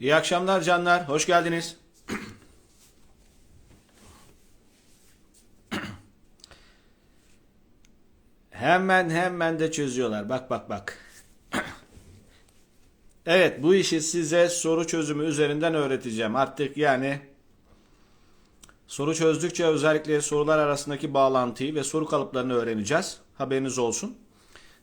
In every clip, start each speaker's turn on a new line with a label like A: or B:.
A: İyi akşamlar canlar, hoş geldiniz. Hemen hemen de çözüyorlar. Bak bak bak. Evet, bu işi size soru çözümü üzerinden öğreteceğim. Artık yani soru çözdükçe özellikle sorular arasındaki bağlantıyı ve soru kalıplarını öğreneceğiz. Haberiniz olsun.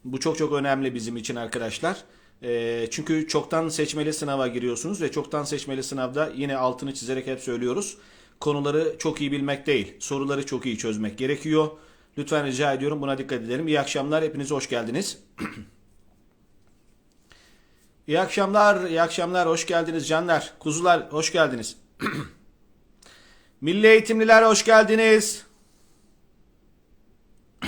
A: Bu çok çok önemli bizim için arkadaşlar. Ee, çünkü çoktan seçmeli sınava giriyorsunuz ve çoktan seçmeli sınavda yine altını çizerek hep söylüyoruz. Konuları çok iyi bilmek değil, soruları çok iyi çözmek gerekiyor. Lütfen rica ediyorum buna dikkat edelim. İyi akşamlar, hepiniz hoş geldiniz. İyi akşamlar, iyi akşamlar, hoş geldiniz canlar. Kuzular, hoş geldiniz. Milli eğitimliler, hoş geldiniz.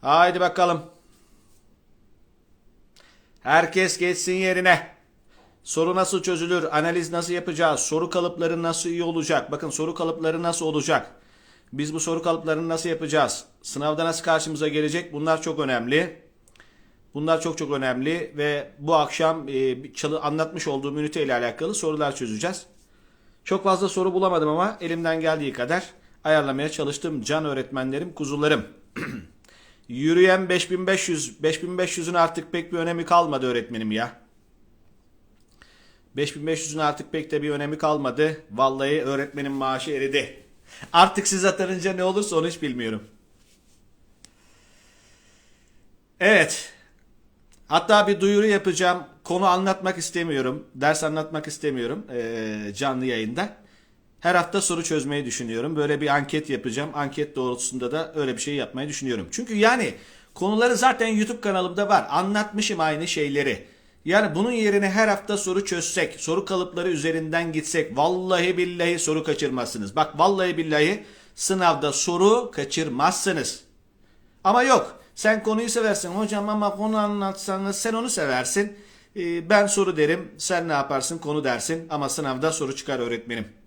A: Haydi bakalım. Herkes geçsin yerine. Soru nasıl çözülür? Analiz nasıl yapacağız? Soru kalıpları nasıl iyi olacak? Bakın soru kalıpları nasıl olacak? Biz bu soru kalıplarını nasıl yapacağız? Sınavda nasıl karşımıza gelecek? Bunlar çok önemli. Bunlar çok çok önemli ve bu akşam e, çalı, anlatmış olduğum ünite ile alakalı sorular çözeceğiz. Çok fazla soru bulamadım ama elimden geldiği kadar ayarlamaya çalıştım. Can öğretmenlerim, kuzularım. Yürüyen 5500, 5500'ün artık pek bir önemi kalmadı öğretmenim ya. 5500'ün artık pek de bir önemi kalmadı. Vallahi öğretmenin maaşı eridi. Artık siz atarınca ne olursa onu hiç bilmiyorum. Evet. Hatta bir duyuru yapacağım. Konu anlatmak istemiyorum. Ders anlatmak istemiyorum eee, canlı yayında. Her hafta soru çözmeyi düşünüyorum. Böyle bir anket yapacağım. Anket doğrultusunda da öyle bir şey yapmayı düşünüyorum. Çünkü yani konuları zaten YouTube kanalımda var. Anlatmışım aynı şeyleri. Yani bunun yerine her hafta soru çözsek, soru kalıpları üzerinden gitsek vallahi billahi soru kaçırmazsınız. Bak vallahi billahi sınavda soru kaçırmazsınız. Ama yok. Sen konuyu seversin hocam ama konu anlatsanız sen onu seversin. Ee, ben soru derim. Sen ne yaparsın konu dersin. Ama sınavda soru çıkar öğretmenim.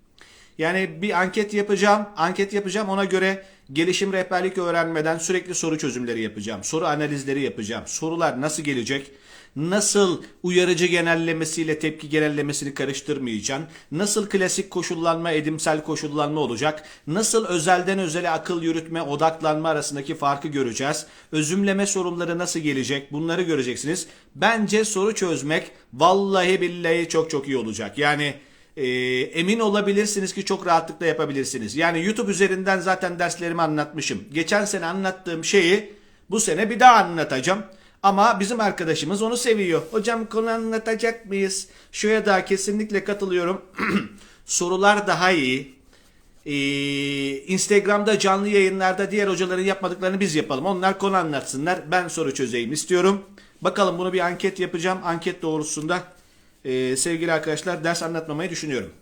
A: Yani bir anket yapacağım. Anket yapacağım. Ona göre gelişim rehberlik öğrenmeden sürekli soru çözümleri yapacağım. Soru analizleri yapacağım. Sorular nasıl gelecek? Nasıl uyarıcı genellemesiyle tepki genellemesini karıştırmayacaksın? Nasıl klasik koşullanma, edimsel koşullanma olacak? Nasıl özelden özele akıl yürütme, odaklanma arasındaki farkı göreceğiz? Özümleme sorunları nasıl gelecek? Bunları göreceksiniz. Bence soru çözmek vallahi billahi çok çok iyi olacak. Yani e, emin olabilirsiniz ki çok rahatlıkla yapabilirsiniz. Yani YouTube üzerinden zaten derslerimi anlatmışım. Geçen sene anlattığım şeyi bu sene bir daha anlatacağım. Ama bizim arkadaşımız onu seviyor. Hocam konu anlatacak mıyız? Şuraya da kesinlikle katılıyorum. Sorular daha iyi. Ee, Instagram'da canlı yayınlarda diğer hocaların yapmadıklarını biz yapalım. Onlar konu anlatsınlar. Ben soru çözeyim istiyorum. Bakalım bunu bir anket yapacağım. Anket doğrultusunda e, sevgili arkadaşlar ders anlatmamayı düşünüyorum.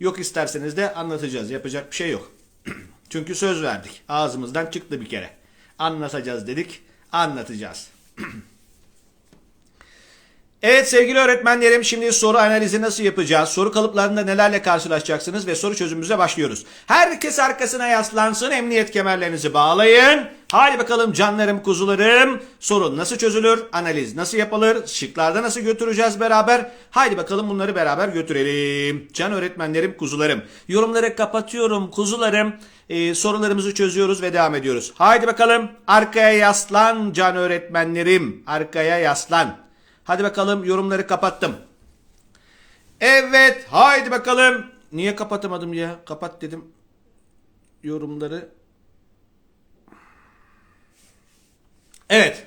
A: Yok isterseniz de anlatacağız. Yapacak bir şey yok. Çünkü söz verdik. Ağzımızdan çıktı bir kere. Anlatacağız dedik. Anlatacağız. Evet sevgili öğretmenlerim şimdi soru analizi nasıl yapacağız? Soru kalıplarında nelerle karşılaşacaksınız ve soru çözümümüze başlıyoruz. Herkes arkasına yaslansın, emniyet kemerlerinizi bağlayın. Hadi bakalım canlarım, kuzularım. Sorun nasıl çözülür? Analiz nasıl yapılır? Şıklarda nasıl götüreceğiz beraber? Haydi bakalım bunları beraber götürelim. Can öğretmenlerim, kuzularım. Yorumları kapatıyorum kuzularım. Ee, sorularımızı çözüyoruz ve devam ediyoruz. Haydi bakalım arkaya yaslan can öğretmenlerim. Arkaya yaslan. Hadi bakalım yorumları kapattım. Evet haydi bakalım. Niye kapatamadım ya? Kapat dedim. Yorumları. Evet.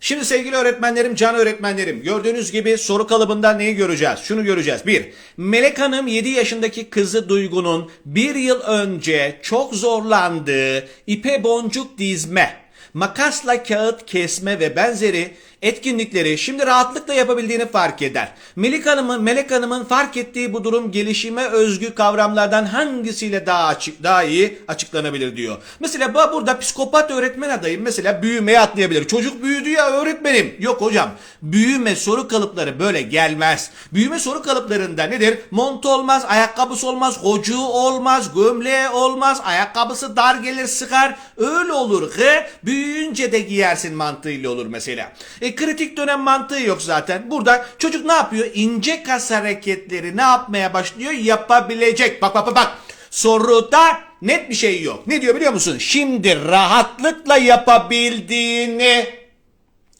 A: Şimdi sevgili öğretmenlerim, can öğretmenlerim gördüğünüz gibi soru kalıbından neyi göreceğiz? Şunu göreceğiz. Bir, Melek Hanım 7 yaşındaki kızı Duygu'nun bir yıl önce çok zorlandığı ipe boncuk dizme, makasla kağıt kesme ve benzeri etkinlikleri şimdi rahatlıkla yapabildiğini fark eder. Melek Hanım'ın Melek Hanım'ın fark ettiği bu durum gelişime özgü kavramlardan hangisiyle daha açık daha iyi açıklanabilir diyor. Mesela bu- burada psikopat öğretmen adayım mesela büyümeye atlayabilir. Çocuk büyüdü ya öğretmenim. Yok hocam. Büyüme soru kalıpları böyle gelmez. Büyüme soru kalıplarında nedir? Mont olmaz, ayakkabısı olmaz, hocuğu olmaz, gömleği olmaz, ayakkabısı dar gelir sıkar. Öyle olur. He? Büyüyünce de giyersin mantığıyla olur mesela. E, kritik dönem mantığı yok zaten. Burada çocuk ne yapıyor? İnce kas hareketleri ne yapmaya başlıyor? Yapabilecek. Bak bak bak bak. Soruda net bir şey yok. Ne diyor biliyor musun? Şimdi rahatlıkla yapabildiğini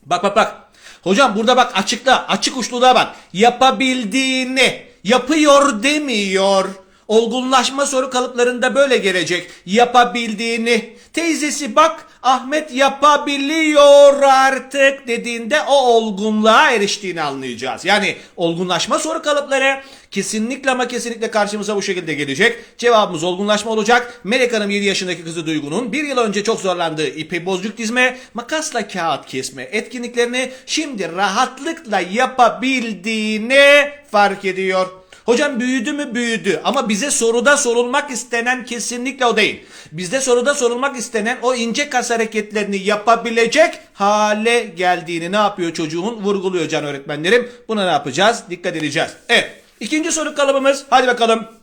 A: Bak bak bak. Hocam burada bak açıkla. Açık uçluluğa bak. Yapabildiğini. Yapıyor demiyor. Olgunlaşma soru kalıplarında böyle gelecek. Yapabildiğini. Teyzesi bak Ahmet yapabiliyor artık dediğinde o olgunluğa eriştiğini anlayacağız. Yani olgunlaşma soru kalıpları kesinlikle ama kesinlikle karşımıza bu şekilde gelecek. Cevabımız olgunlaşma olacak. Melek Hanım 7 yaşındaki kızı Duygu'nun bir yıl önce çok zorlandığı ipi bozcuk dizme, makasla kağıt kesme etkinliklerini şimdi rahatlıkla yapabildiğini fark ediyor. Hocam büyüdü mü büyüdü ama bize soruda sorulmak istenen kesinlikle o değil. Bizde soruda sorulmak istenen o ince kas hareketlerini yapabilecek hale geldiğini ne yapıyor çocuğun vurguluyor can öğretmenlerim. Buna ne yapacağız? Dikkat edeceğiz. Evet ikinci soru kalıbımız hadi bakalım.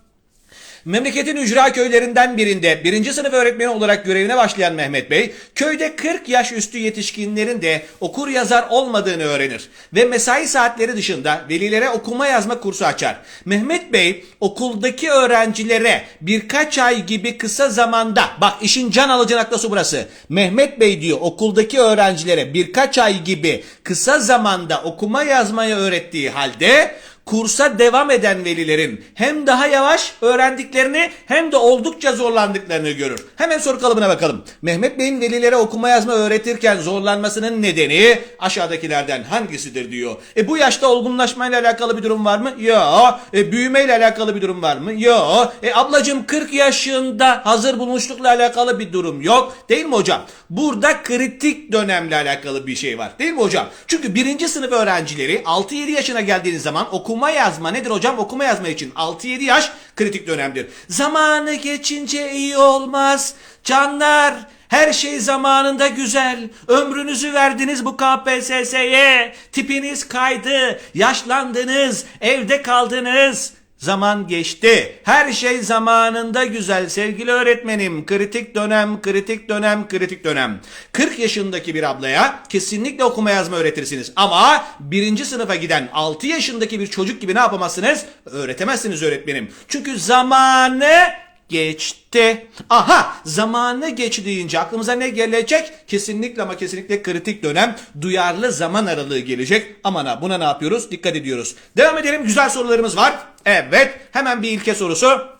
A: Memleketin ücra köylerinden birinde birinci sınıf öğretmeni olarak görevine başlayan Mehmet Bey, köyde 40 yaş üstü yetişkinlerin de okur yazar olmadığını öğrenir ve mesai saatleri dışında velilere okuma yazma kursu açar. Mehmet Bey okuldaki öğrencilere birkaç ay gibi kısa zamanda, bak işin can alıcı noktası burası. Mehmet Bey diyor okuldaki öğrencilere birkaç ay gibi kısa zamanda okuma yazmayı öğrettiği halde kursa devam eden velilerin hem daha yavaş öğrendiklerini hem de oldukça zorlandıklarını görür. Hemen soru kalıbına bakalım. Mehmet Bey'in velilere okuma yazma öğretirken zorlanmasının nedeni aşağıdakilerden hangisidir diyor. E bu yaşta olgunlaşmayla alakalı bir durum var mı? Yok. E büyümeyle alakalı bir durum var mı? Yok. E ablacım 40 yaşında hazır bulmuşlukla alakalı bir durum yok. Değil mi hocam? Burada kritik dönemle alakalı bir şey var. Değil mi hocam? Çünkü birinci sınıf öğrencileri 6-7 yaşına geldiğiniz zaman okuma yazma nedir hocam? Okuma yazma için 6-7 yaş kritik dönemdir. Zamanı geçince iyi olmaz. Canlar her şey zamanında güzel. Ömrünüzü verdiniz bu KPSS'ye. Tipiniz kaydı. Yaşlandınız. Evde kaldınız. Zaman geçti. Her şey zamanında güzel sevgili öğretmenim. Kritik dönem, kritik dönem, kritik dönem. 40 yaşındaki bir ablaya kesinlikle okuma yazma öğretirsiniz. Ama birinci sınıfa giden 6 yaşındaki bir çocuk gibi ne yapamazsınız? Öğretemezsiniz öğretmenim. Çünkü zamanı geçti. Aha zamanı geç deyince aklımıza ne gelecek? Kesinlikle ama kesinlikle kritik dönem duyarlı zaman aralığı gelecek. Aman ha buna ne yapıyoruz? Dikkat ediyoruz. Devam edelim güzel sorularımız var. Evet hemen bir ilke sorusu.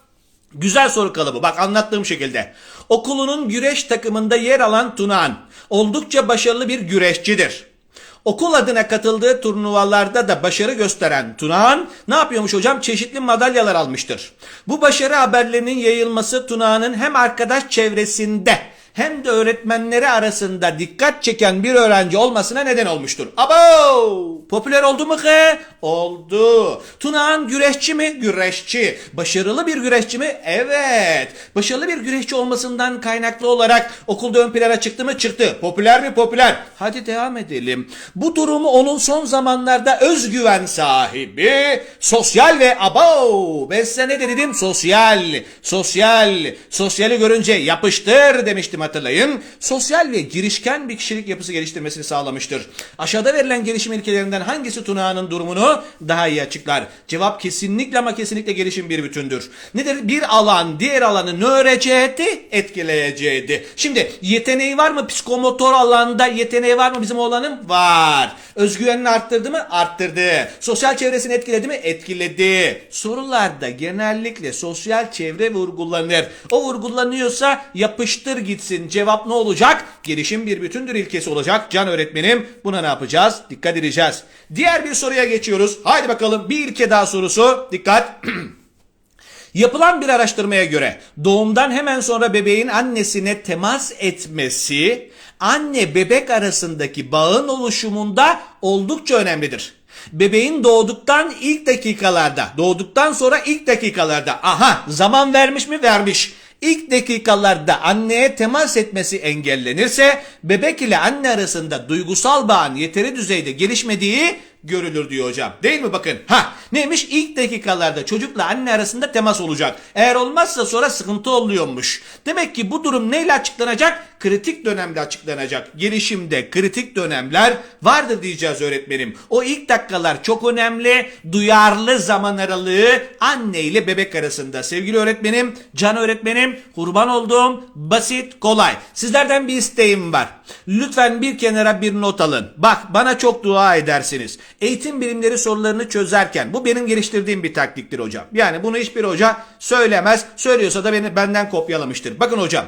A: Güzel soru kalıbı bak anlattığım şekilde. Okulunun güreş takımında yer alan Tunağan oldukça başarılı bir güreşçidir. Okul adına katıldığı turnuvalarda da başarı gösteren Tunağan ne yapıyormuş hocam? Çeşitli madalyalar almıştır. Bu başarı haberlerinin yayılması Tunağan'ın hem arkadaş çevresinde hem de öğretmenleri arasında dikkat çeken bir öğrenci olmasına neden olmuştur. Abo! Popüler oldu mu ki? Oldu. Tunağan güreşçi mi? Güreşçi. Başarılı bir güreşçi mi? Evet. Başarılı bir güreşçi olmasından kaynaklı olarak okulda ön plana çıktı mı? Çıktı. Popüler mi? Popüler. Hadi devam edelim. Bu durumu onun son zamanlarda özgüven sahibi, sosyal ve abo. Ben size ne dedim? Sosyal, sosyal, sosyali görünce yapıştır demiştim hatırlayın. Sosyal ve girişken bir kişilik yapısı geliştirmesini sağlamıştır. Aşağıda verilen gelişim ilkelerinden hangisi Tunağan'ın durumunu daha iyi açıklar? Cevap kesinlikle ama kesinlikle gelişim bir bütündür. Nedir? Bir alan diğer alanı ne öğreteceğiydi? Etkileyeceğiydi. Şimdi yeteneği var mı? Psikomotor alanda yeteneği var mı bizim oğlanın? Var. Özgüvenini arttırdı mı? Arttırdı. Sosyal çevresini etkiledi mi? Etkiledi. Sorularda genellikle sosyal çevre vurgulanır. O vurgulanıyorsa yapıştır gitsin. Cevap ne olacak? Gelişim bir bütündür ilkesi olacak. Can öğretmenim buna ne yapacağız? Dikkat edeceğiz. Diğer bir soruya geçiyoruz. Haydi bakalım bir ilke daha sorusu. Dikkat. Yapılan bir araştırmaya göre doğumdan hemen sonra bebeğin annesine temas etmesi anne bebek arasındaki bağın oluşumunda oldukça önemlidir. Bebeğin doğduktan ilk dakikalarda, doğduktan sonra ilk dakikalarda aha zaman vermiş mi? Vermiş. İlk dakikalarda anneye temas etmesi engellenirse bebek ile anne arasında duygusal bağın yeteri düzeyde gelişmediği görülür diyor hocam. Değil mi bakın? Ha neymiş? İlk dakikalarda çocukla anne arasında temas olacak. Eğer olmazsa sonra sıkıntı oluyormuş. Demek ki bu durum neyle açıklanacak? kritik dönemde açıklanacak. Gelişimde kritik dönemler vardır diyeceğiz öğretmenim. O ilk dakikalar çok önemli. Duyarlı zaman aralığı anne ile bebek arasında. Sevgili öğretmenim, can öğretmenim, kurban olduğum basit, kolay. Sizlerden bir isteğim var. Lütfen bir kenara bir not alın. Bak bana çok dua edersiniz. Eğitim bilimleri sorularını çözerken bu benim geliştirdiğim bir taktiktir hocam. Yani bunu hiçbir hoca söylemez. Söylüyorsa da beni benden kopyalamıştır. Bakın hocam.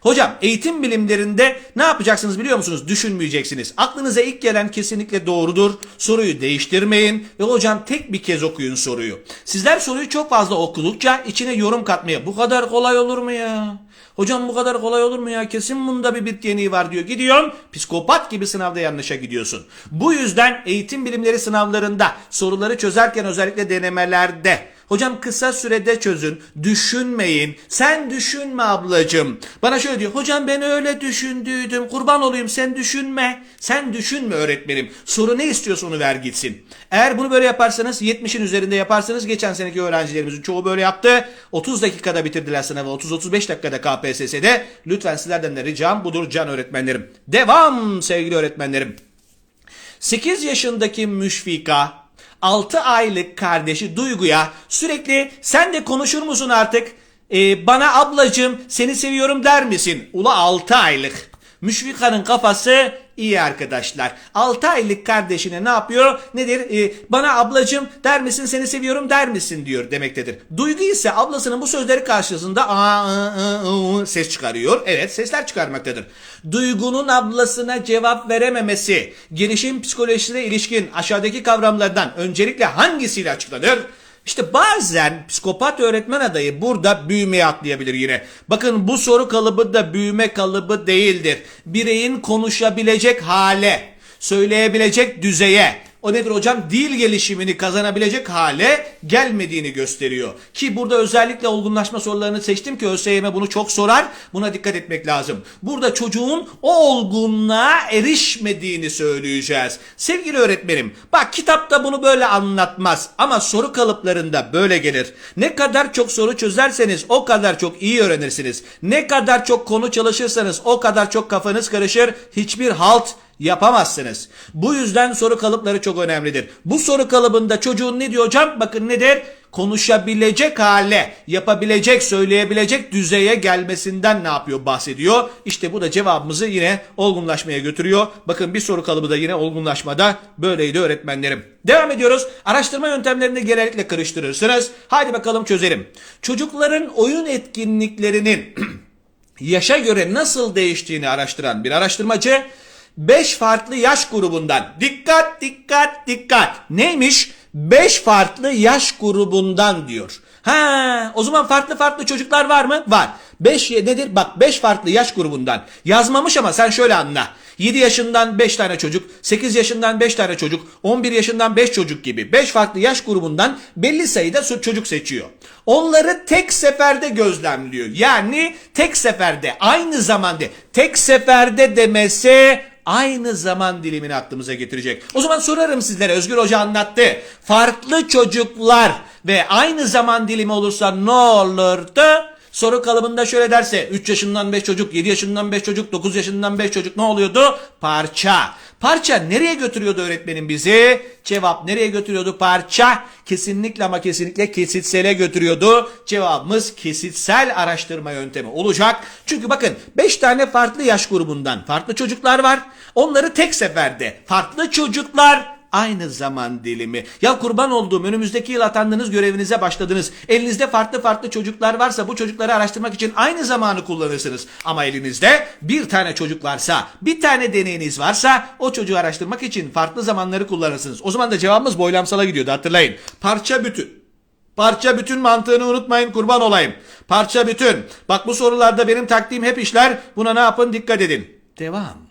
A: Hocam eğitim bilimlerinde ne yapacaksınız biliyor musunuz? Düşünmeyeceksiniz. Aklınıza ilk gelen kesinlikle doğrudur. Soruyu değiştirmeyin ve hocam tek bir kez okuyun soruyu. Sizler soruyu çok fazla okudukça içine yorum katmaya bu kadar kolay olur mu ya? Hocam bu kadar kolay olur mu ya? Kesin bunda bir bit yeniği var diyor. Gidiyorsun psikopat gibi sınavda yanlışa gidiyorsun. Bu yüzden eğitim bilimleri sınavlarında soruları çözerken özellikle denemelerde Hocam kısa sürede çözün. Düşünmeyin. Sen düşünme ablacığım. Bana şöyle diyor. Hocam ben öyle düşündüydüm. Kurban olayım sen düşünme. Sen düşünme öğretmenim. Soru ne istiyorsa onu ver gitsin. Eğer bunu böyle yaparsanız 70'in üzerinde yaparsanız geçen seneki öğrencilerimizin çoğu böyle yaptı. 30 dakikada bitirdiler sınavı. 30-35 dakikada KPSS'de. Lütfen sizlerden de ricam budur can öğretmenlerim. Devam sevgili öğretmenlerim. 8 yaşındaki Müşfika 6 aylık kardeşi Duygu'ya sürekli sen de konuşur musun artık? Ee, bana ablacığım seni seviyorum der misin? Ula 6 aylık. Müşfika'nın kafası iyi arkadaşlar. 6 aylık kardeşine ne yapıyor? Nedir? Ee, bana ablacığım der misin seni seviyorum der misin diyor demektedir. Duygu ise ablasının bu sözleri karşısında aa, ı, ı, ses çıkarıyor. Evet sesler çıkarmaktadır. Duygunun ablasına cevap verememesi gelişim psikolojisine ilişkin aşağıdaki kavramlardan öncelikle hangisiyle açıklanır? İşte bazen psikopat öğretmen adayı burada büyümeye atlayabilir yine. Bakın bu soru kalıbı da büyüme kalıbı değildir. Bireyin konuşabilecek hale, söyleyebilecek düzeye, o nedir hocam? Dil gelişimini kazanabilecek hale gelmediğini gösteriyor. Ki burada özellikle olgunlaşma sorularını seçtim ki ÖSYM bunu çok sorar. Buna dikkat etmek lazım. Burada çocuğun o olgunluğa erişmediğini söyleyeceğiz. Sevgili öğretmenim, bak kitapta bunu böyle anlatmaz ama soru kalıplarında böyle gelir. Ne kadar çok soru çözerseniz o kadar çok iyi öğrenirsiniz. Ne kadar çok konu çalışırsanız o kadar çok kafanız karışır. Hiçbir halt yapamazsınız. Bu yüzden soru kalıpları çok önemlidir. Bu soru kalıbında çocuğun ne diyor hocam? Bakın nedir? Konuşabilecek hale, yapabilecek, söyleyebilecek düzeye gelmesinden ne yapıyor? Bahsediyor. İşte bu da cevabımızı yine olgunlaşmaya götürüyor. Bakın bir soru kalıbı da yine olgunlaşmada böyleydi öğretmenlerim. Devam ediyoruz. Araştırma yöntemlerini genellikle karıştırırsınız. Haydi bakalım çözelim. Çocukların oyun etkinliklerinin yaşa göre nasıl değiştiğini araştıran bir araştırmacı 5 farklı yaş grubundan dikkat dikkat dikkat neymiş 5 farklı yaş grubundan diyor. Ha, o zaman farklı farklı çocuklar var mı? Var. 5 nedir? Bak 5 farklı yaş grubundan. Yazmamış ama sen şöyle anla. 7 yaşından 5 tane çocuk, 8 yaşından 5 tane çocuk, 11 yaşından 5 çocuk gibi 5 farklı yaş grubundan belli sayıda çocuk seçiyor. Onları tek seferde gözlemliyor. Yani tek seferde aynı zamanda tek seferde demesi aynı zaman dilimini aklımıza getirecek. O zaman sorarım sizlere Özgür Hoca anlattı. Farklı çocuklar ve aynı zaman dilimi olursa ne olurdu? Soru kalıbında şöyle derse 3 yaşından 5 çocuk, 7 yaşından 5 çocuk, 9 yaşından 5 çocuk ne oluyordu? Parça. Parça nereye götürüyordu öğretmenim bizi? Cevap nereye götürüyordu parça? Kesinlikle ama kesinlikle kesitsele götürüyordu. Cevabımız kesitsel araştırma yöntemi olacak. Çünkü bakın 5 tane farklı yaş grubundan farklı çocuklar var. Onları tek seferde farklı çocuklar aynı zaman dilimi. Ya kurban olduğum önümüzdeki yıl atandınız görevinize başladınız. Elinizde farklı farklı çocuklar varsa bu çocukları araştırmak için aynı zamanı kullanırsınız. Ama elinizde bir tane çocuk varsa, bir tane deneyiniz varsa o çocuğu araştırmak için farklı zamanları kullanırsınız. O zaman da cevabımız boylamsala gidiyordu hatırlayın. Parça bütün. Parça bütün mantığını unutmayın kurban olayım. Parça bütün. Bak bu sorularda benim taktiğim hep işler. Buna ne yapın dikkat edin. Devam.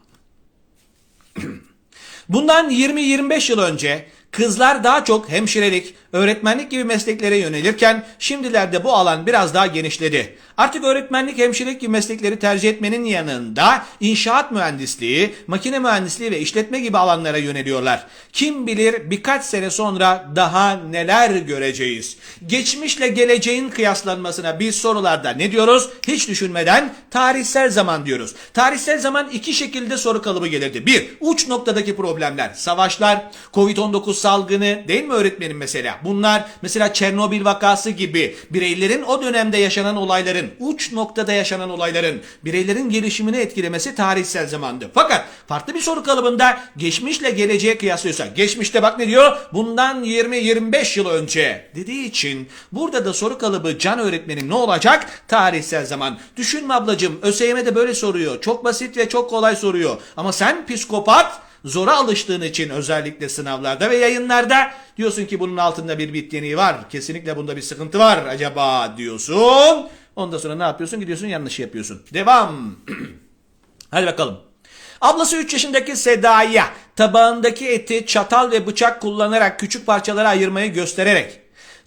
A: Bundan 20-25 yıl önce Kızlar daha çok hemşirelik, öğretmenlik gibi mesleklere yönelirken şimdilerde bu alan biraz daha genişledi. Artık öğretmenlik, hemşirelik gibi meslekleri tercih etmenin yanında inşaat mühendisliği, makine mühendisliği ve işletme gibi alanlara yöneliyorlar. Kim bilir birkaç sene sonra daha neler göreceğiz. Geçmişle geleceğin kıyaslanmasına biz sorularda ne diyoruz? Hiç düşünmeden tarihsel zaman diyoruz. Tarihsel zaman iki şekilde soru kalıbı gelirdi. Bir, uç noktadaki problemler, savaşlar, Covid-19 salgını değil mi öğretmenim mesela? Bunlar mesela Çernobil vakası gibi bireylerin o dönemde yaşanan olayların, uç noktada yaşanan olayların bireylerin gelişimini etkilemesi tarihsel zamandı. Fakat farklı bir soru kalıbında geçmişle geleceğe kıyaslıyorsak, geçmişte bak ne diyor? Bundan 20-25 yıl önce dediği için burada da soru kalıbı can öğretmenim ne olacak? Tarihsel zaman. Düşünme ablacığım ÖSYM de böyle soruyor. Çok basit ve çok kolay soruyor. Ama sen psikopat zora alıştığın için özellikle sınavlarda ve yayınlarda diyorsun ki bunun altında bir bit var. Kesinlikle bunda bir sıkıntı var acaba diyorsun. Ondan sonra ne yapıyorsun? Gidiyorsun yanlış yapıyorsun. Devam. Hadi bakalım. Ablası 3 yaşındaki Seda'ya tabağındaki eti çatal ve bıçak kullanarak küçük parçalara ayırmayı göstererek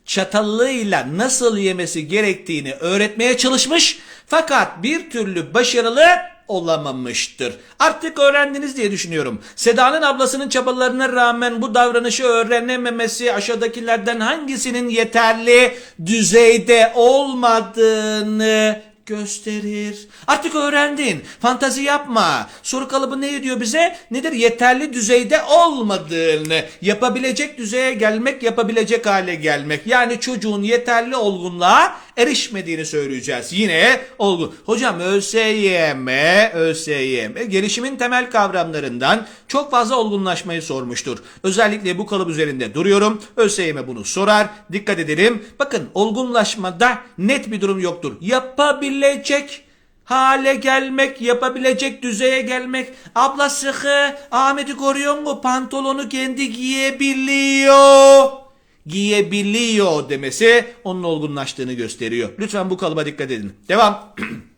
A: çatallığıyla nasıl yemesi gerektiğini öğretmeye çalışmış fakat bir türlü başarılı olamamıştır. Artık öğrendiniz diye düşünüyorum. Seda'nın ablasının çabalarına rağmen bu davranışı öğrenememesi aşağıdakilerden hangisinin yeterli düzeyde olmadığını gösterir. Artık öğrendin. Fantazi yapma. Soru kalıbı ne diyor bize? Nedir? Yeterli düzeyde olmadığını. Yapabilecek düzeye gelmek, yapabilecek hale gelmek. Yani çocuğun yeterli olgunluğa erişmediğini söyleyeceğiz. Yine olgun. Hocam ÖSYM, ÖSYM gelişimin temel kavramlarından çok fazla olgunlaşmayı sormuştur. Özellikle bu kalıp üzerinde duruyorum. ÖSYM bunu sorar. Dikkat edelim. Bakın olgunlaşmada net bir durum yoktur. Yapabilecek hale gelmek, yapabilecek düzeye gelmek. Abla sıkı, Ahmet'i görüyor mu? Pantolonu kendi giyebiliyor giyebiliyor demesi onun olgunlaştığını gösteriyor. Lütfen bu kalıba dikkat edin. Devam.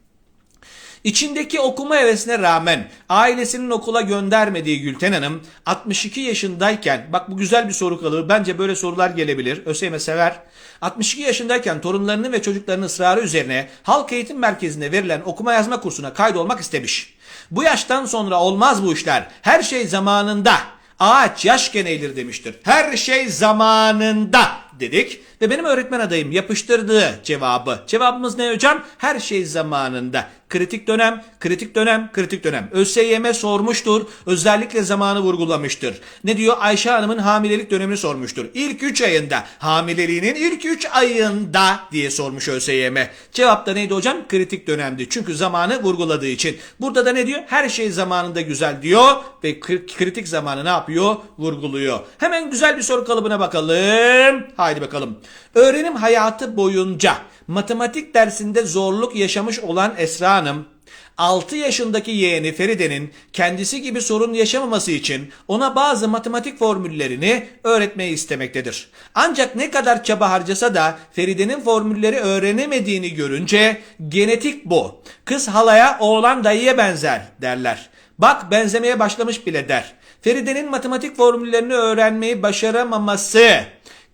A: İçindeki okuma hevesine rağmen ailesinin okula göndermediği Gülten Hanım 62 yaşındayken bak bu güzel bir soru kalıbı bence böyle sorular gelebilir. ÖSYM sever. 62 yaşındayken torunlarının ve çocuklarının ısrarı üzerine halk eğitim merkezinde verilen okuma yazma kursuna kaydolmak istemiş. Bu yaştan sonra olmaz bu işler. Her şey zamanında. Ağaç yaşken eğilir demiştir. Her şey zamanında dedik ve benim öğretmen adayım yapıştırdığı cevabı. Cevabımız ne hocam? Her şey zamanında. Kritik dönem, kritik dönem, kritik dönem. ÖSYM sormuştur. Özellikle zamanı vurgulamıştır. Ne diyor? Ayşe Hanım'ın hamilelik dönemini sormuştur. İlk 3 ayında, hamileliğinin ilk 3 ayında diye sormuş ÖSYM. Cevap da neydi hocam? Kritik dönemdi. Çünkü zamanı vurguladığı için. Burada da ne diyor? Her şey zamanında güzel diyor ve kritik zamanı ne yapıyor? Vurguluyor. Hemen güzel bir soru kalıbına bakalım. Haydi bakalım. Öğrenim hayatı boyunca matematik dersinde zorluk yaşamış olan Esra Hanım 6 yaşındaki yeğeni Feride'nin kendisi gibi sorun yaşamaması için ona bazı matematik formüllerini öğretmeyi istemektedir. Ancak ne kadar çaba harcasa da Feride'nin formülleri öğrenemediğini görünce genetik bu. Kız halaya oğlan dayıya benzer derler. Bak benzemeye başlamış bile der. Feride'nin matematik formüllerini öğrenmeyi başaramaması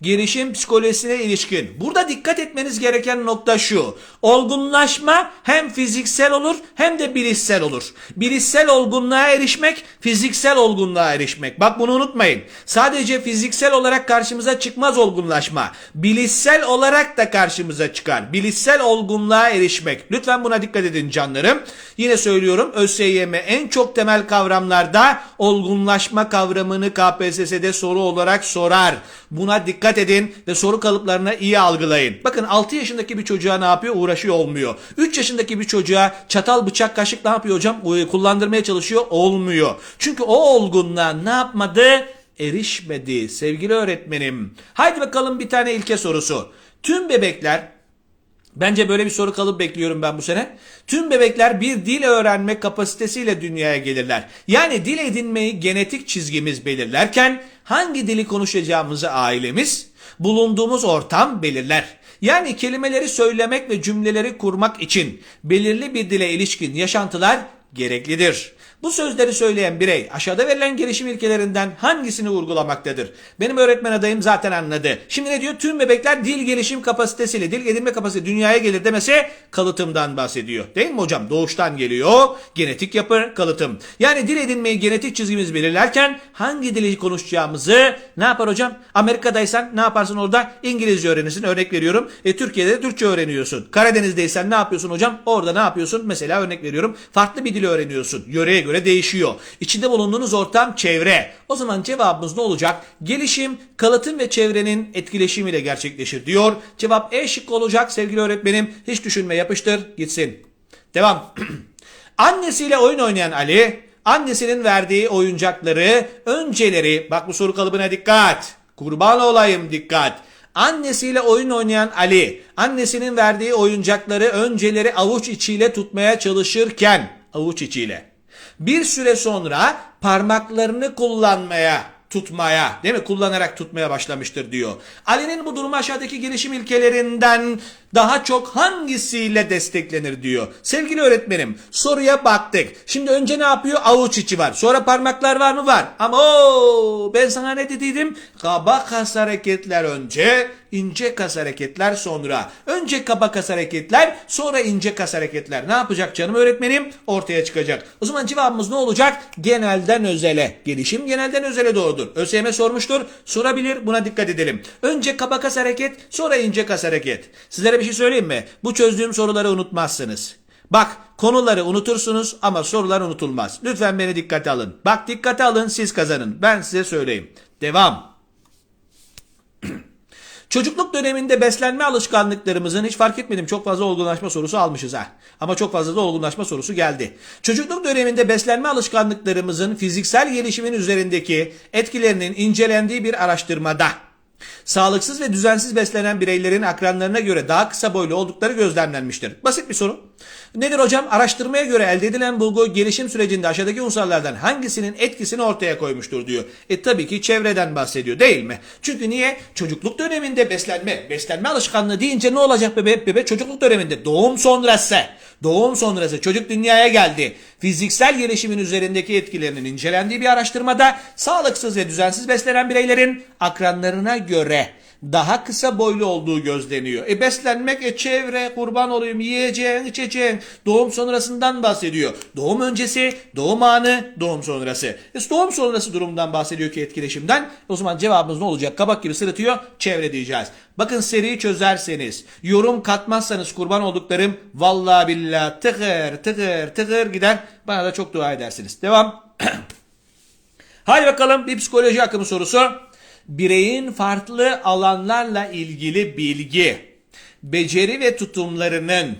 A: gelişim psikolojisine ilişkin. Burada dikkat etmeniz gereken nokta şu. Olgunlaşma hem fiziksel olur hem de bilişsel olur. Bilişsel olgunluğa erişmek, fiziksel olgunluğa erişmek. Bak bunu unutmayın. Sadece fiziksel olarak karşımıza çıkmaz olgunlaşma. Bilişsel olarak da karşımıza çıkar. Bilişsel olgunluğa erişmek. Lütfen buna dikkat edin canlarım. Yine söylüyorum ÖSYM en çok temel kavramlarda olgunlaşma kavramını KPSS'de soru olarak sorar. Buna dikkat edin ve soru kalıplarına iyi algılayın. Bakın 6 yaşındaki bir çocuğa ne yapıyor? Uğraşıyor olmuyor. 3 yaşındaki bir çocuğa çatal bıçak kaşık ne yapıyor hocam? Kullandırmaya çalışıyor olmuyor. Çünkü o olgunluğa ne yapmadı? Erişmedi sevgili öğretmenim. Haydi bakalım bir tane ilke sorusu. Tüm bebekler Bence böyle bir soru kalıp bekliyorum ben bu sene. Tüm bebekler bir dil öğrenme kapasitesiyle dünyaya gelirler. Yani dil edinmeyi genetik çizgimiz belirlerken hangi dili konuşacağımızı ailemiz, bulunduğumuz ortam belirler. Yani kelimeleri söylemek ve cümleleri kurmak için belirli bir dile ilişkin yaşantılar gereklidir. Bu sözleri söyleyen birey aşağıda verilen gelişim ilkelerinden hangisini vurgulamaktadır? Benim öğretmen adayım zaten anladı. Şimdi ne diyor? Tüm bebekler dil gelişim kapasitesiyle, dil edinme kapasitesi dünyaya gelir demese kalıtımdan bahsediyor. Değil mi hocam? Doğuştan geliyor. Genetik yapı, kalıtım. Yani dil edinmeyi genetik çizgimiz belirlerken hangi dili konuşacağımızı ne yapar hocam? Amerika'daysan ne yaparsın orada? İngilizce öğrenirsin. Örnek veriyorum. E, Türkiye'de de Türkçe öğreniyorsun. Karadeniz'deysen ne yapıyorsun hocam? Orada ne yapıyorsun? Mesela örnek veriyorum. Farklı bir dil öğreniyorsun. Yöreye göre değişiyor. İçinde bulunduğunuz ortam çevre. O zaman cevabımız ne olacak? Gelişim, kalıtım ve çevrenin etkileşimiyle gerçekleşir diyor. Cevap E şıkkı olacak sevgili öğretmenim. Hiç düşünme yapıştır gitsin. Devam. Annesiyle oyun oynayan Ali, annesinin verdiği oyuncakları, önceleri, bak bu soru kalıbına dikkat. Kurban olayım dikkat. Annesiyle oyun oynayan Ali, annesinin verdiği oyuncakları önceleri avuç içiyle tutmaya çalışırken, avuç içiyle. Bir süre sonra parmaklarını kullanmaya, tutmaya, değil mi? Kullanarak tutmaya başlamıştır diyor. Ali'nin bu durumu aşağıdaki gelişim ilkelerinden daha çok hangisiyle desteklenir diyor. Sevgili öğretmenim soruya baktık. Şimdi önce ne yapıyor? Avuç içi var. Sonra parmaklar var mı? Var. Ama o ben sana ne dediydim? Kaba kas hareketler önce, ince kas hareketler sonra. Önce kaba kas hareketler, sonra ince kas hareketler. Ne yapacak canım öğretmenim? Ortaya çıkacak. O zaman cevabımız ne olacak? Genelden özele. Gelişim genelden özele doğrudur. ÖSYM sormuştur. Sorabilir. Buna dikkat edelim. Önce kaba kas hareket, sonra ince kas hareket. Sizlere bir şey söyleyeyim mi? Bu çözdüğüm soruları unutmazsınız. Bak konuları unutursunuz ama sorular unutulmaz. Lütfen beni dikkate alın. Bak dikkate alın siz kazanın. Ben size söyleyeyim. Devam. Çocukluk döneminde beslenme alışkanlıklarımızın hiç fark etmedim çok fazla olgunlaşma sorusu almışız ha. Ama çok fazla da olgunlaşma sorusu geldi. Çocukluk döneminde beslenme alışkanlıklarımızın fiziksel gelişimin üzerindeki etkilerinin incelendiği bir araştırmada sağlıksız ve düzensiz beslenen bireylerin akranlarına göre daha kısa boylu oldukları gözlemlenmiştir. Basit bir soru. Nedir hocam? Araştırmaya göre elde edilen bulgu gelişim sürecinde aşağıdaki unsurlardan hangisinin etkisini ortaya koymuştur diyor. E tabii ki çevreden bahsediyor değil mi? Çünkü niye? Çocukluk döneminde beslenme, beslenme alışkanlığı deyince ne olacak bebe? Bebe çocukluk döneminde doğum sonrası. Doğum sonrası çocuk dünyaya geldi. Fiziksel gelişimin üzerindeki etkilerinin incelendiği bir araştırmada sağlıksız ve düzensiz beslenen bireylerin akranlarına göre daha kısa boylu olduğu gözleniyor. E beslenmek, e çevre, kurban olayım, yiyeceğin, içeceğin, doğum sonrasından bahsediyor. Doğum öncesi, doğum anı, doğum sonrası. E doğum sonrası durumdan bahsediyor ki etkileşimden. O zaman cevabımız ne olacak? Kabak gibi sırıtıyor, çevre diyeceğiz. Bakın seriyi çözerseniz, yorum katmazsanız kurban olduklarım vallahi billahi tıkır tıkır tıkır gider. Bana da çok dua edersiniz. Devam. Hadi bakalım bir psikoloji akımı sorusu bireyin farklı alanlarla ilgili bilgi, beceri ve tutumlarının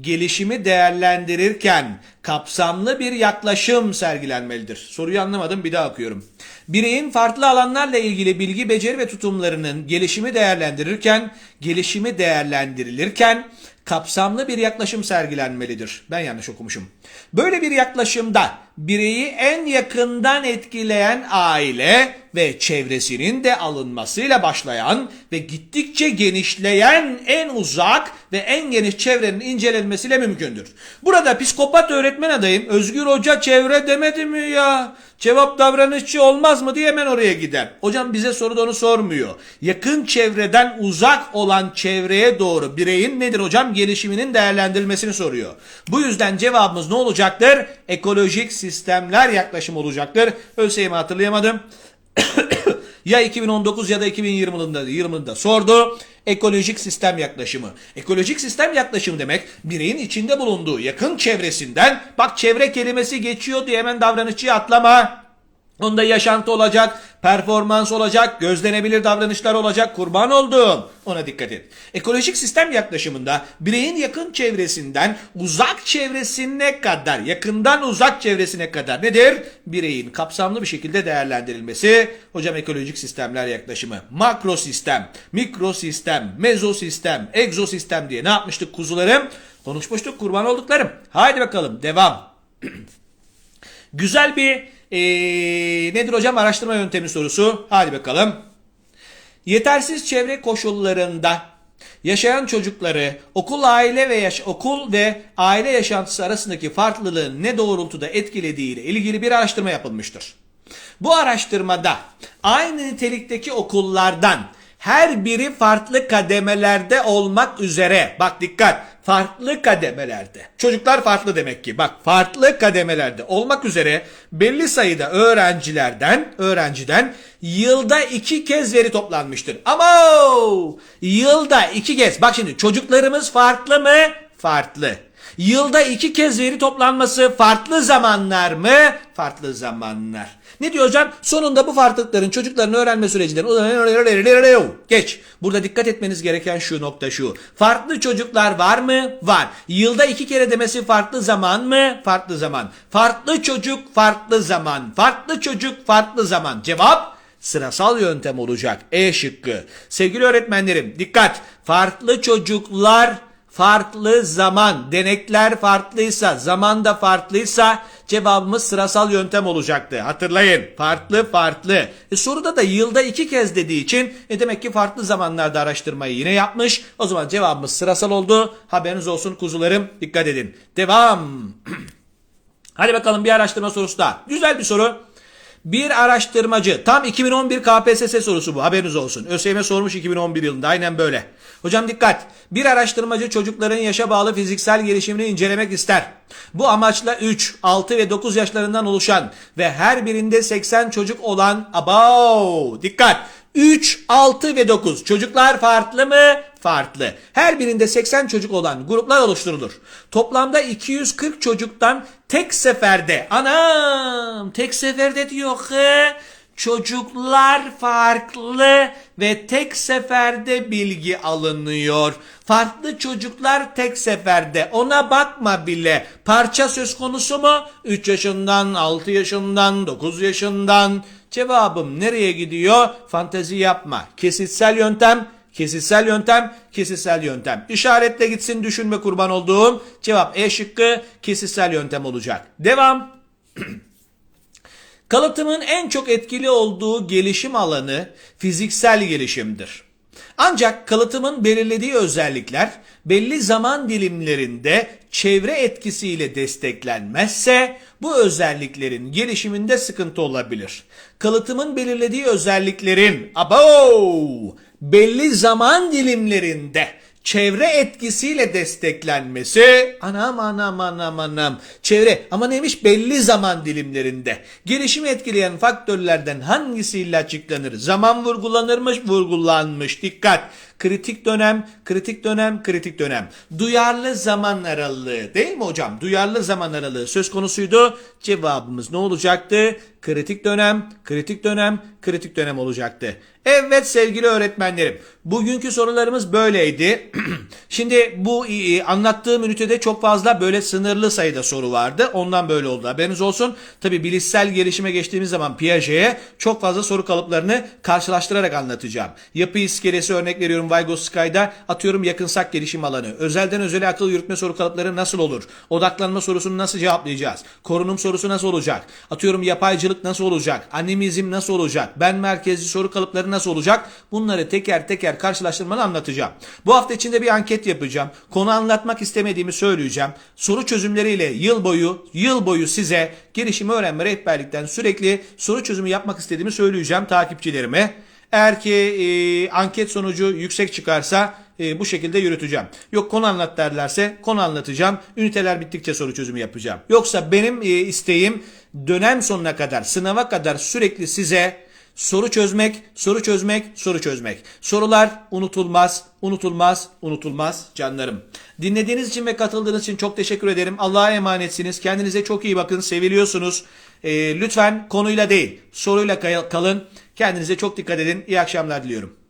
A: gelişimi değerlendirirken kapsamlı bir yaklaşım sergilenmelidir. Soruyu anlamadım bir daha okuyorum. Bireyin farklı alanlarla ilgili bilgi, beceri ve tutumlarının gelişimi değerlendirirken, gelişimi değerlendirilirken kapsamlı bir yaklaşım sergilenmelidir. Ben yanlış okumuşum. Böyle bir yaklaşımda bireyi en yakından etkileyen aile ve çevresinin de alınmasıyla başlayan ve gittikçe genişleyen en uzak ve en geniş çevrenin incelenmesiyle mümkündür. Burada psikopat öğretmen adayım Özgür Hoca çevre demedi mi ya? Cevap davranışçı olmaz mı diye hemen oraya gider. Hocam bize soruda onu sormuyor. Yakın çevreden uzak olan çevreye doğru bireyin nedir hocam? Gelişiminin değerlendirilmesini soruyor. Bu yüzden cevabımız ne olacaktır? Ekolojik sistemler yaklaşım olacaktır. ÖSYM hatırlayamadım. ya 2019 ya da 2020 yılında, sordu. Ekolojik sistem yaklaşımı. Ekolojik sistem yaklaşımı demek bireyin içinde bulunduğu yakın çevresinden bak çevre kelimesi geçiyor diye hemen davranışçıya atlama. Onda yaşantı olacak, performans olacak, gözlenebilir davranışlar olacak, kurban oldum. Ona dikkat et. Ekolojik sistem yaklaşımında bireyin yakın çevresinden uzak çevresine kadar, yakından uzak çevresine kadar nedir? Bireyin kapsamlı bir şekilde değerlendirilmesi. Hocam ekolojik sistemler yaklaşımı. Makro sistem, mikro sistem, mezo sistem, egzo sistem diye ne yapmıştık kuzularım? Konuşmuştuk kurban olduklarım. Haydi bakalım devam. Güzel bir ee, nedir hocam araştırma yöntemi sorusu. Hadi bakalım. Yetersiz çevre koşullarında yaşayan çocukları okul aile ve yaş okul ve aile yaşantısı arasındaki farklılığın ne doğrultuda etkilediği ile ilgili bir araştırma yapılmıştır. Bu araştırmada aynı nitelikteki okullardan her biri farklı kademelerde olmak üzere bak dikkat farklı kademelerde çocuklar farklı demek ki bak farklı kademelerde olmak üzere belli sayıda öğrencilerden öğrenciden yılda iki kez veri toplanmıştır. Ama yılda iki kez bak şimdi çocuklarımız farklı mı? Farklı. Yılda iki kez veri toplanması farklı zamanlar mı? Farklı zamanlar. Ne diyor hocam? Sonunda bu farklılıkların çocukların öğrenme sürecinden geç. Burada dikkat etmeniz gereken şu nokta şu. Farklı çocuklar var mı? Var. Yılda iki kere demesi farklı zaman mı? Farklı zaman. Farklı çocuk farklı zaman. Farklı çocuk farklı zaman. Cevap sırasal yöntem olacak. E şıkkı. Sevgili öğretmenlerim dikkat. Farklı çocuklar farklı zaman, denekler farklıysa, zaman da farklıysa cevabımız sırasal yöntem olacaktı. Hatırlayın. Farklı farklı. E, soruda da yılda iki kez dediği için e, demek ki farklı zamanlarda araştırmayı yine yapmış. O zaman cevabımız sırasal oldu. Haberiniz olsun kuzularım. Dikkat edin. Devam. Hadi bakalım bir araştırma sorusu daha. Güzel bir soru. Bir araştırmacı tam 2011 KPSS sorusu bu haberiniz olsun. ÖSYM sormuş 2011 yılında aynen böyle. Hocam dikkat bir araştırmacı çocukların yaşa bağlı fiziksel gelişimini incelemek ister. Bu amaçla 3, 6 ve 9 yaşlarından oluşan ve her birinde 80 çocuk olan abav dikkat 3, 6 ve 9 çocuklar farklı mı? Farklı. Her birinde 80 çocuk olan gruplar oluşturulur. Toplamda 240 çocuktan tek seferde anam tek seferde diyor ki çocuklar farklı ve tek seferde bilgi alınıyor. Farklı çocuklar tek seferde ona bakma bile. Parça söz konusu mu? 3 yaşından, 6 yaşından, 9 yaşından. Cevabım nereye gidiyor? Fantezi yapma. Kesitsel yöntem, kesitsel yöntem, kesitsel yöntem. İşaretle gitsin düşünme kurban olduğum. Cevap E şıkkı kesitsel yöntem olacak. Devam. Kalıtımın en çok etkili olduğu gelişim alanı fiziksel gelişimdir. Ancak kalıtımın belirlediği özellikler belli zaman dilimlerinde çevre etkisiyle desteklenmezse bu özelliklerin gelişiminde sıkıntı olabilir. Kalıtımın belirlediği özelliklerin abo belli zaman dilimlerinde çevre etkisiyle desteklenmesi. Anam anam anam anam. Çevre ama neymiş? Belli zaman dilimlerinde. Gelişimi etkileyen faktörlerden hangisiyle açıklanır zaman vurgulanırmış vurgulanmış. Dikkat kritik dönem kritik dönem kritik dönem duyarlı zaman aralığı değil mi hocam duyarlı zaman aralığı söz konusuydu cevabımız ne olacaktı kritik dönem kritik dönem kritik dönem olacaktı evet sevgili öğretmenlerim bugünkü sorularımız böyleydi Şimdi bu e, anlattığım ünitede çok fazla böyle sınırlı sayıda soru vardı. Ondan böyle oldu. Haberiniz olsun. Tabi bilişsel gelişime geçtiğimiz zaman Piaget'e çok fazla soru kalıplarını karşılaştırarak anlatacağım. Yapı iskelesi örnek veriyorum Vygotsky'da atıyorum yakınsak gelişim alanı. Özelden özele akıl yürütme soru kalıpları nasıl olur? Odaklanma sorusunu nasıl cevaplayacağız? Korunum sorusu nasıl olacak? Atıyorum yapaycılık nasıl olacak? Animizm nasıl olacak? Ben merkezli soru kalıpları nasıl olacak? Bunları teker teker karşılaştırmalı anlatacağım. Bu hafta içinde bir anket yapacağım. Konu anlatmak istemediğimi söyleyeceğim. Soru çözümleriyle yıl boyu yıl boyu size gelişimi öğrenme rehberlikten sürekli soru çözümü yapmak istediğimi söyleyeceğim takipçilerime. Eğer ki e, anket sonucu yüksek çıkarsa e, bu şekilde yürüteceğim. Yok konu anlat derlerse konu anlatacağım. Üniteler bittikçe soru çözümü yapacağım. Yoksa benim e, isteğim dönem sonuna kadar, sınava kadar sürekli size soru çözmek, soru çözmek, soru çözmek. Sorular unutulmaz, unutulmaz, unutulmaz canlarım. Dinlediğiniz için ve katıldığınız için çok teşekkür ederim. Allah'a emanetsiniz. Kendinize çok iyi bakın. Seviliyorsunuz. E, lütfen konuyla değil, soruyla kalın. Kendinize çok dikkat edin. İyi akşamlar diliyorum.